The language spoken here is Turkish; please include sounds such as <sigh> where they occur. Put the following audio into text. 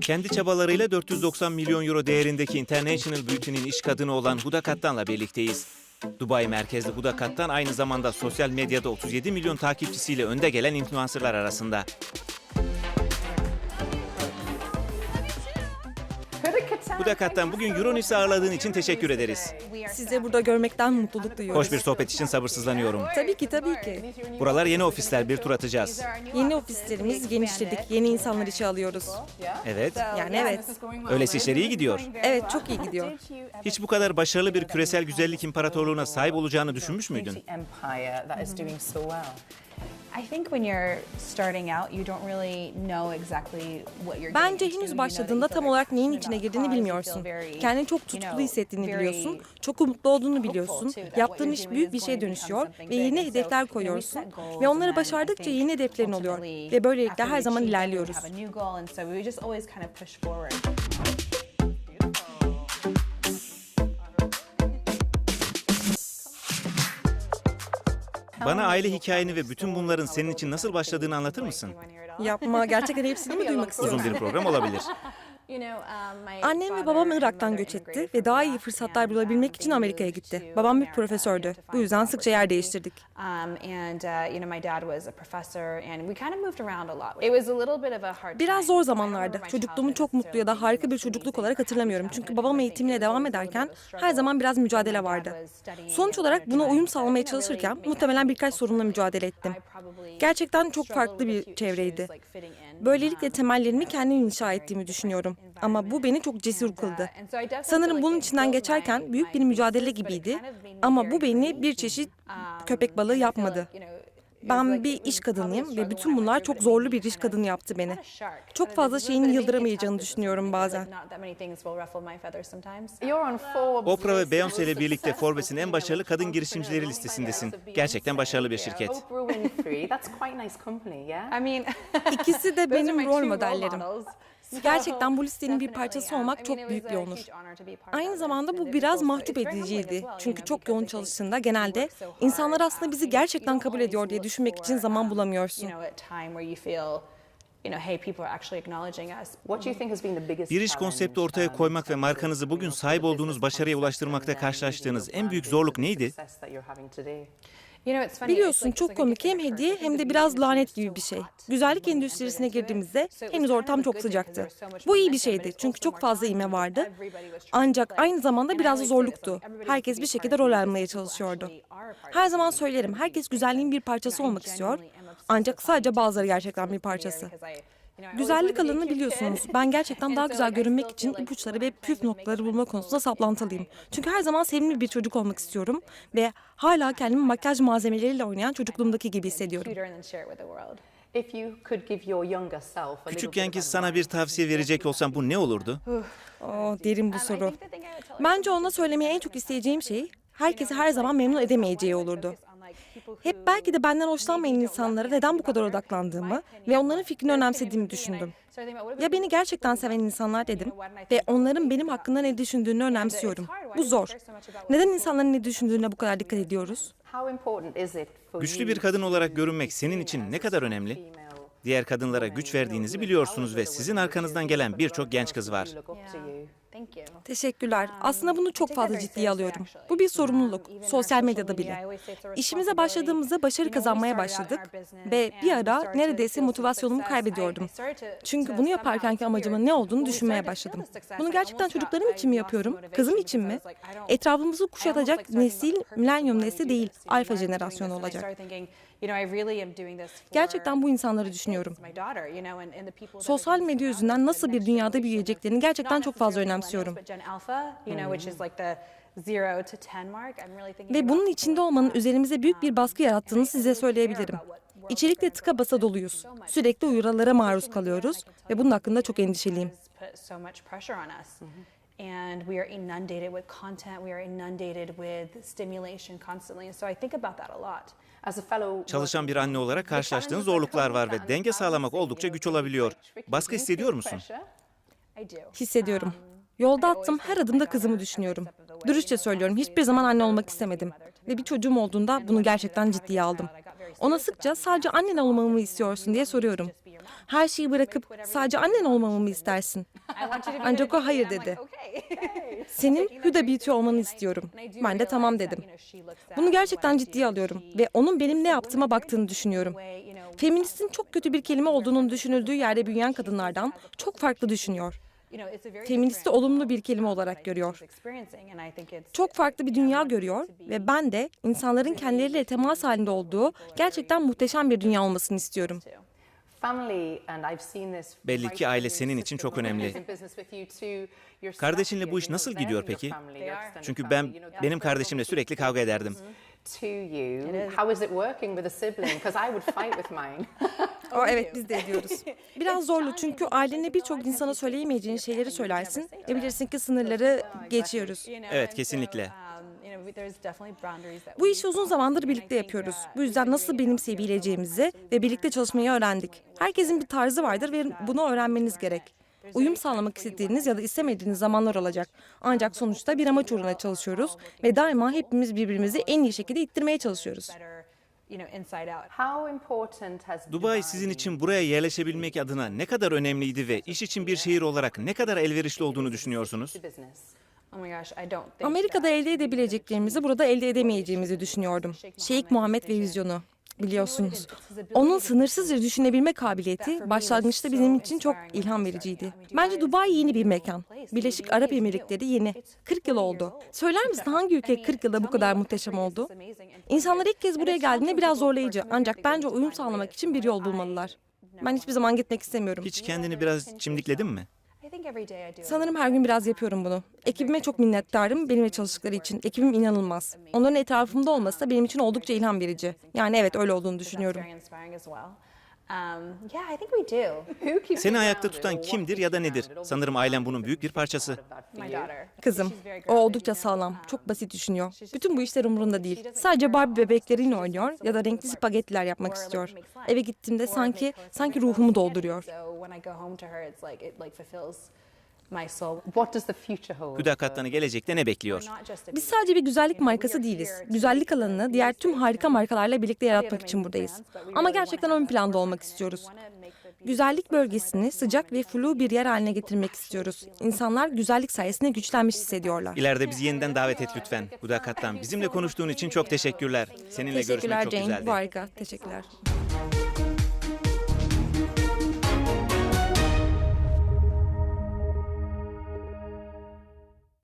Kendi çabalarıyla 490 milyon euro değerindeki International Beauty'nin iş kadını olan Huda Kattan'la birlikteyiz. Dubai merkezli Huda Kattan aynı zamanda sosyal medyada 37 milyon takipçisiyle önde gelen influencerlar arasında. Huda Kattan bugün Euronews'i ağırladığın için teşekkür ederiz. Sizi burada görmekten mutluluk duyuyoruz. Hoş bir sohbet için sabırsızlanıyorum. Tabii ki tabii ki. Buralar yeni ofisler, bir tur atacağız. Yeni ofislerimiz genişledik. Yeni insanlar işe alıyoruz. Evet, Yani evet. öylesi işler iyi gidiyor. Evet çok iyi gidiyor. Hiç bu kadar başarılı bir küresel güzellik imparatorluğuna sahip olacağını düşünmüş müydün? Empire that is doing so well. I think when you're starting out, you don't really know exactly what you're Bence henüz başladığında tam olarak neyin içine girdiğini bilmiyorsun. Kendini çok tutkulu hissettiğini biliyorsun. Çok umutlu olduğunu biliyorsun. Yaptığın iş büyük bir şeye dönüşüyor ve yeni hedefler koyuyorsun ve onları başardıkça yeni hedeflerin oluyor ve böylelikle her zaman ilerliyoruz. Bana aile hikayeni ve bütün bunların senin için nasıl başladığını anlatır mısın? Yapma gerçekten hepsini mi duymak istiyorsun? Uzun bir program olabilir. <laughs> Annem ve babam Irak'tan göç etti ve daha iyi fırsatlar bulabilmek için Amerika'ya gitti. Babam bir profesördü. Bu yüzden sıkça yer değiştirdik. Um, uh, Biraz zor zamanlardı. Çocukluğumu çok mutlu ya da harika bir çocukluk olarak hatırlamıyorum. Çünkü babam eğitimine devam ederken her zaman biraz mücadele vardı. Sonuç olarak buna uyum sağlamaya çalışırken muhtemelen birkaç sorunla mücadele ettim. Gerçekten çok farklı bir çevreydi. Böylelikle temellerimi kendim inşa ettiğimi düşünüyorum. Ama bu beni çok cesur kıldı. Sanırım bunun içinden geçerken büyük bir mücadele gibiydi. Ama bu beni bir çeşit köpek balığı yapmadı. Ben bir iş kadınıyım ve bütün bunlar çok zorlu bir iş kadını yaptı beni. Çok fazla şeyin yıldıramayacağını düşünüyorum bazen. Oprah ve Beyoncé ile birlikte Forbes'in en başarılı kadın girişimcileri listesindesin. Gerçekten başarılı bir şirket. İkisi de benim rol modellerim. Gerçekten bu listenin bir parçası olmak çok büyük bir onur. Aynı zamanda bu biraz mahcup ediciydi. Çünkü çok yoğun çalıştığında genelde insanlar aslında bizi gerçekten kabul ediyor diye düşünmek için zaman um, bulamıyorsun. Bir iş konsepti ortaya um, koymak ve markanızı bugün sahip olduğunuz başarıya ulaştırmakta karşılaştığınız en büyük zorluk neydi? Biliyorsun çok komik hem hediye hem de biraz lanet gibi bir şey. Güzellik endüstrisine girdiğimizde henüz ortam çok sıcaktı. Bu iyi bir şeydi çünkü çok fazla challenging vardı. Ancak aynı zamanda biraz da zorluktu. Herkes bir şekilde rol almaya çalışıyordu. Her zaman söylerim, herkes güzelliğin bir parçası olmak istiyor. Ancak sadece bazıları gerçekten bir parçası. Güzellik alanını biliyorsunuz. <laughs> Ben gerçekten daha güzel görünmek için ipuçları ve püf noktaları bulma konusunda saplantılıyım. Çünkü her zaman sevimli bir çocuk olmak istiyorum ve hala kendimi makyaj malzemeleriyle oynayan çocukluğumdaki gibi hissediyorum. Küçükkenki of sana bir tavsiye verecek olsam bu ne olurdu? Oh, derin bu Um, soru. Bence ona söylemeye en çok isteyeceğim şey herkesi her zaman memnun edemeyeceği olurdu. Hep belki de benden hoşlanmayan insanlara neden bu kadar odaklandığımı ve onların fikrini önemsediğimi düşündüm. Ya beni gerçekten seven insanlar dedim ve onların benim hakkında ne düşündüğünü önemsiyorum. Bu zor. Neden insanların ne düşündüğüne bu kadar dikkat ediyoruz? Güçlü bir kadın olarak görünmek senin için ne kadar önemli? Diğer kadınlara güç verdiğinizi biliyorsunuz ve sizin arkanızdan gelen birçok genç kız var. Teşekkürler. Aslında bunu çok fazla ciddiye alıyorum. Bu bir sorumluluk. Sosyal medyada bile. İşimize başladığımızda başarı kazanmaya başladık ve bir ara neredeyse motivasyonumu kaybediyordum. Çünkü bunu yaparkenki amacımın ne olduğunu düşünmeye başladım. Bunu gerçekten çocuklarım için mi yapıyorum? Kızım için mi? Etrafımızı kuşatacak nesil, milenyum nesli değil, alfa jenerasyonu olacak. Gerçekten bu insanları düşünüyorum. Sosyal medya yüzünden nasıl bir dünyada büyüyeceklerini gerçekten çok fazla önemsiyorum. Ve bunun içinde olmanın üzerimize büyük bir baskı yarattığını size söyleyebilirim. İçerikle tıka basa doluyuz. Sürekli uyarılara maruz kalıyoruz ve bunun hakkında çok endişeliyim. And we are inundated with content, we are inundated with stimulation constantly. And so I think about that a lot. As a fellow Çalışan bir anne olarak karşılaştığın zorluklar var ve denge sağlamak oldukça güç olabiliyor. Baskı hissediyor musun? Hissediyorum. Yolda attığım her adımda kızımı düşünüyorum. Dürüstçe söylüyorum, hiçbir zaman anne olmak istemedim. Ve bir çocuğum olduğunda bunu gerçekten ciddiye aldım. Ona sıkça sadece annen olmamı mı istiyorsun diye soruyorum. Her şeyi bırakıp sadece annen olmamı mı istersin? Ancak o hayır dedi. Senin Huda Beauty olmanı istiyorum. Ben de tamam dedim. Bunu gerçekten ciddiye alıyorum ve onun benim ne yaptığıma baktığını düşünüyorum. Feministin çok kötü bir kelime olduğunun düşünüldüğü yerde büyüyen kadınlardan çok farklı düşünüyor. Feministi olumlu bir kelime olarak görüyor. Çok farklı bir dünya görüyor ve ben de insanların kendileriyle temas halinde olduğu gerçekten muhteşem bir dünya olmasını istiyorum. Belli ki aile senin için çok önemli. in business with you too. You're Kardeşinle bu iş nasıl gidiyor your peki? Çünkü ben you know, that's benim kardeşimle sürekli kavga ederdim. to you. How is it working with a sibling? Because I would fight with mine. <laughs> <laughs> O evet biz de ediyoruz. <laughs> Biraz zorlu çünkü ailene birçok insana söyleyemeyeceğin şeyleri söylersin ve bilirsin ki sınırları geçiyoruz. Evet, kesinlikle. Bu işi uzun zamandır birlikte yapıyoruz. Bu yüzden nasıl benimseyebileceğimizi ve birlikte çalışmayı öğrendik. Herkesin bir tarzı vardır ve bunu öğrenmeniz gerek. Uyum sağlamak istediğiniz ya da istemediğiniz zamanlar olacak. Ancak sonuçta bir amaç uğruna çalışıyoruz ve daima hepimiz birbirimizi en iyi şekilde ittirmeye çalışıyoruz. How important has Dubai sizin için buraya yerleşebilmek adına ne kadar önemliydi ve iş için bir şehir olarak ne kadar elverişli olduğunu düşünüyorsunuz? Business? Amerika'da elde edebileceklerimizi burada elde edemeyeceğimizi düşünüyordum. Şeyh Muhammed ve vizyonu. Biliyorsunuz. Onun sınırsızca düşünebilme kabiliyeti başlangıçta bizim için çok ilham vericiydi. Bence Dubai yeni bir mekan. Birleşik Arap Emirlikleri yeni. 40 yıl oldu. Söyler misin hangi ülke 40 yılda bu kadar muhteşem oldu? İnsanlar ilk kez buraya geldiğinde biraz zorlayıcı ancak bence uyum sağlamak için bir yol bulmalılar. Ben hiçbir zaman gitmek istemiyorum. Hiç kendini biraz çimdikledin mi? Sanırım her gün biraz yapıyorum bunu. Ekibime çok minnettarım benimle çalıştıkları için. Ekibim inanılmaz. Onların etrafımda olması da benim için oldukça ilham verici. Yani evet öyle olduğunu düşünüyorum. Who keeps Seni ayakta tutan kimdir ya da nedir? Sanırım ailen bunun büyük bir parçası. Kızım. O oldukça sağlam. Çok basit düşünüyor. Bütün bu işler umurunda değil. Sadece Barbie bebekleriyle oynuyor ya da renkli spagettiler yapmak istiyor. Eve gittiğimde sanki sanki ruhumu dolduruyor. What does the future hold? Huda Katlan'ı gelecekte ne bekliyor? Biz sadece bir güzellik markası değiliz. Güzellik alanını diğer tüm harika markalarla birlikte yaratmak için buradayız. Ama gerçekten ön planda olmak istiyoruz. Güzellik bölgesini sıcak ve flu bir yer haline getirmek istiyoruz. İnsanlar güzellik sayesinde güçlenmiş hissediyorlar. İleride bizi yeniden davet et lütfen. Huda Katlan bizimle konuştuğun için çok teşekkürler. Seninle görüşmek Teşekkürler çok Jane. güzeldi. Bu harika. Teşekkürler.